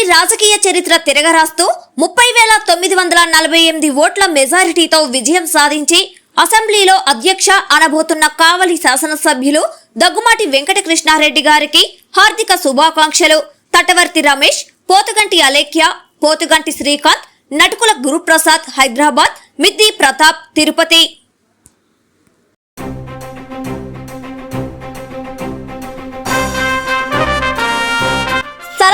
కావలి రాజకీయ చరిత్ర తిరగరాస్తూ ముప్పై వేల తొమ్మిది వందల నలభై ఎనిమిది ఓట్ల మెజారిటీతో విజయం సాధించి అసెంబ్లీలో అధ్యక్ష అనబోతున్న కావలి శాసనసభ్యులు దగ్గుమాటి వెంకటకృష్ణారెడ్డి గారికి హార్దిక శుభాకాంక్షలు. తటవర్తి రమేష్ పోతుగంటి అలేఖ్య పోతుగంటి శ్రీకాంత్ నటుకుల గురుప్రసాద్ హైదరాబాద్ మిద్ది ప్రతాప్ తిరుపతి.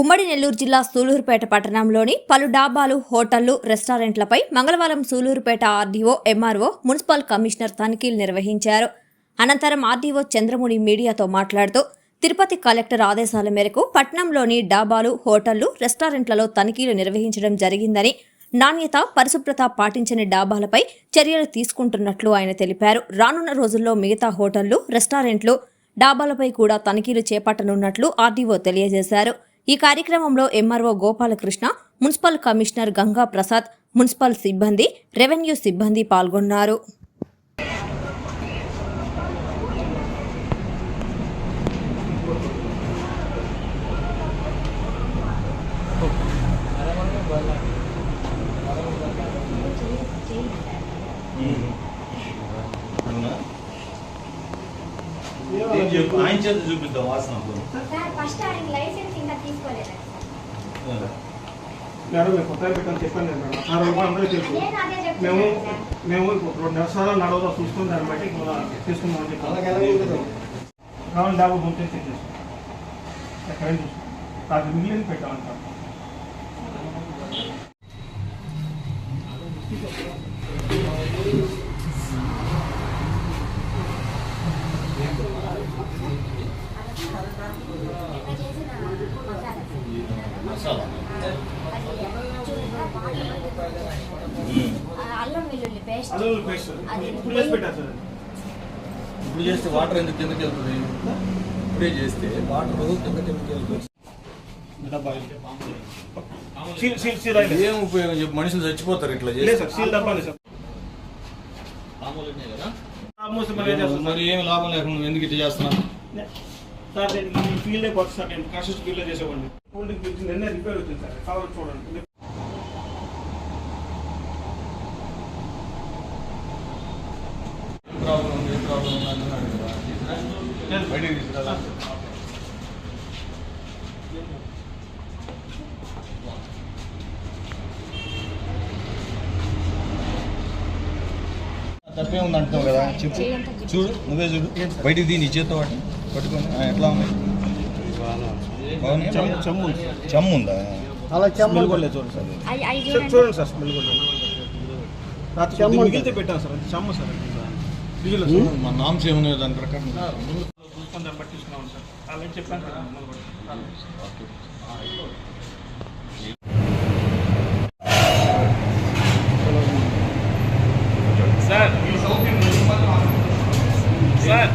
ఉమ్మడి నెల్లూరు జిల్లా సూలూరుపేట పట్టణంలోని పలు డాబాలు హోటళ్ళు రెస్టారెంట్లపై మంగళవారం Sullurpeta RDO MRO municipal commissioner తనిఖీలు నిర్వహించారు. అనంతరం ఆర్డీఓ చంద్రముని మీడియాతో మాట్లాడుతూ తిరుపతి కలెక్టర్ ఆదేశాల మేరకు పట్టణంలోని డాబాలు హోటళ్ళు రెస్టారెంట్లలో తనిఖీలు నిర్వహించడం జరిగిందని నాణ్యత పరిశుభ్రత పాటించని డాబాలపై చర్యలు తీసుకుంటున్నట్లు ఆయన తెలిపారు. రానున్న రోజుల్లో మిగతా హోటళ్ళు రెస్టారెంట్లు డాబాలపై కూడా తనిఖీలు చేపట్టనున్నట్లు ఆర్డీఓ తెలియజేశారు. ఈ కార్యక్రమంలో MRO Gopalakrishna municipal commissioner Ganga Prasad municipal సిబ్బంది రెవెన్యూ సిబ్బంది పాల్గొన్నారు. ఆయన చేత చూపిద్దాం వాసన. ఫస్ట్ ఆయన లైసెన్స్ మేడం మేము కొత్తగా పెట్టాను చెప్పాను నేను మేడం. సార్ వాళ్ళు అందరూ తెలుసు. మేము మేము రెండు నెలసార్లు నడవదా చూసుకుని దాన్ని బట్టి తీసుకుందాం అని చెప్పి కావాలి డాబా పంపితే చెక్ చేసుకో ఎక్కడైనా చూసుకో అది మిగిలిన పెట్టామంటాం నిన్న చేసిన మసాలా అది చూడగా బాగా ఆ అల్లం వెల్లుల్లి పేస్ట్. అల్లం పేస్ట్. అది ఇప్పుడు చేసి పెట్టారు సార్. ఇప్పుడు చేస్తే వాటర్ ఎందుకు కిందకి వెళ్తుంది? ఇప్పుడే చేస్తే వాటర్ కిందకి ఎందుకు వెళ్తుంది? ఏం ఉపయోగం చెప్పు మనుషులు చచ్చిపోతారు ఇట్లా లేదు చేస్తే. సార్ సీల్ డబ్బానే సార్. మామూలుగానే కదా? ఆల్మోస్ట్ మరి ఏం చేస్తాం మరి ఏం లాభం లేకుండా ఎందుకు ఇట్లా చేస్తున్నావు? సార్ నేను ఈ ఫీల్డే కొత్త సార్. నేను కాన్షియస్ ఫీల్డ్లో చేసేవాడిని. ఫోల్డింగ్ ఫ్రిడ్జ్ నిన్న రిపేర్ అవుతుంది సార్. కావాలి చూడండి ఏం ప్రాబ్లం? బయటికి తీసుకురా తప్పే ఉంది అంటున్నావు కదా చెప్పు చూడు నువ్వే చూడు బయటికి దీని చేత్తో వాటి పట్టుకొని ఎట్లా ఉంది? చెమ్ము ఉంది. చెమ్ము కూడా లేదు చూడండి సార్ చూడండి సార్ మిగిలితే పెట్టాను సార్ అది చెమ్మ సార్. మన నామ్స్ ఏమున్నాయో దాని ప్రకారం బట్టి తీసుకున్నాం సార్. అలాగే చెప్పాను కదా మొదలు సార్ సార్.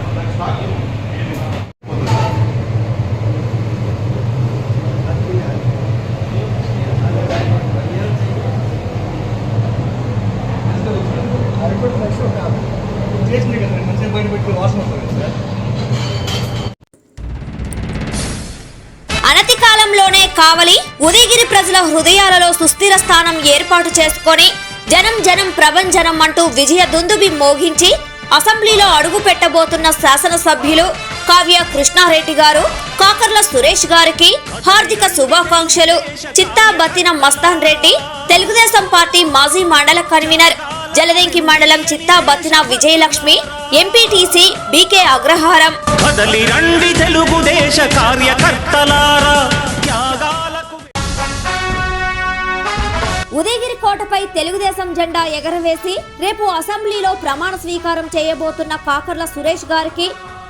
కాలంలోనే కావలి ఉదయగిరి ప్రజల హృదయాలలో సుస్థిర స్థానం ఏర్పాటు చేసుకొని జనం జనం ప్రభంజనం అంటూ విజయ దుందుబి మోగించి అసెంబ్లీలో అడుగు పెట్టబోతున్న శాసనసభ్యులు కావ్య కృష్ణారెడ్డి గారు కాకర్ల సురేష్ గారికి హార్దిక శుభాకాంక్షలు. చిత్తా బతిన మస్తాన్ రెడ్డి తెలుగుదేశం పార్టీ మాజీ మండల కన్వీనర్ జలదెంకి మండలం చిత్తా బత్తిన విజయలక్ష్మి ఎంపీటీసీ బీకే అగ్రహారం. కదలి రండి తెలుగుదేశ కార్యకర్తలారా. ఉదయగిరి కోటపై తెలుగుదేశం జెండా ఎగరవేసి రేపు అసెంబ్లీలో ప్రమాణ స్వీకారం చేయబోతున్న కాకర్ల సురేష్ గారికి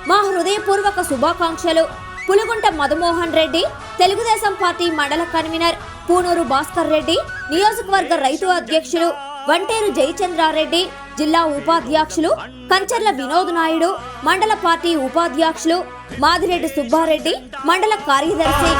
మా హృదయపూర్వక శుభాకాంక్షలు. పులుగుంట మధుమోహన్ రెడ్డి తెలుగుదేశం పార్టీ మండల కన్వీనర్ పూనూరు భాస్కర్ రెడ్డి నియోజకవర్గ రైతు అధ్యక్షులు వంటేరు జయచంద్రారెడ్డి జిల్లా ఉపాధ్యక్షులు కంచర్ల వినోద్ నాయుడు మండల పార్టీ ఉపాధ్యక్షులు మాదిరెడ్డి సుబ్బారెడ్డి మండల కార్యదర్శి.